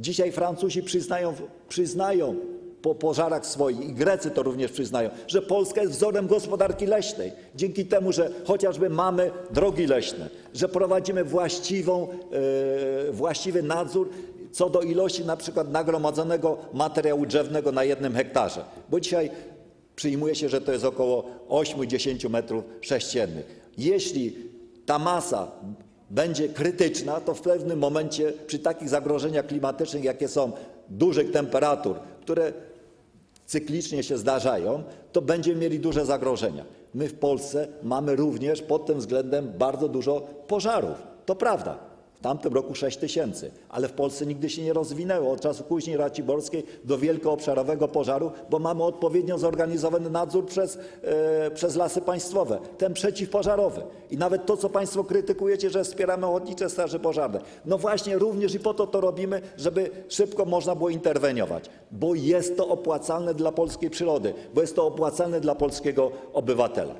Dzisiaj Francuzi przyznają, przyznają po pożarach swoich i Grecy to również przyznają, że Polska jest wzorem gospodarki leśnej. Dzięki temu, że chociażby mamy drogi leśne, że prowadzimy właściwą, e, właściwy nadzór co do ilości na przykład nagromadzonego materiału drzewnego na jednym hektarze. Bo dzisiaj przyjmuje się, że to jest około 8-10 metrów sześciennych. Jeśli ta masa będzie krytyczna, to w pewnym momencie przy takich zagrożeniach klimatycznych, jakie są dużych temperatur, które cyklicznie się zdarzają, to będziemy mieli duże zagrożenia. My w Polsce mamy również pod tym względem bardzo dużo pożarów. To prawda. W tamtym roku 6 tysięcy, ale w Polsce nigdy się nie rozwinęło od czasu później Raciborskiej do wielkoobszarowego pożaru, bo mamy odpowiednio zorganizowany nadzór e, przez lasy państwowe, ten przeciwpożarowy. I nawet to, co Państwo krytykujecie, że wspieramy ochotnicze straże pożarne. No właśnie, również i po to to robimy, żeby szybko można było interweniować, bo jest to opłacalne dla polskiej przyrody, bo jest to opłacalne dla polskiego obywatela.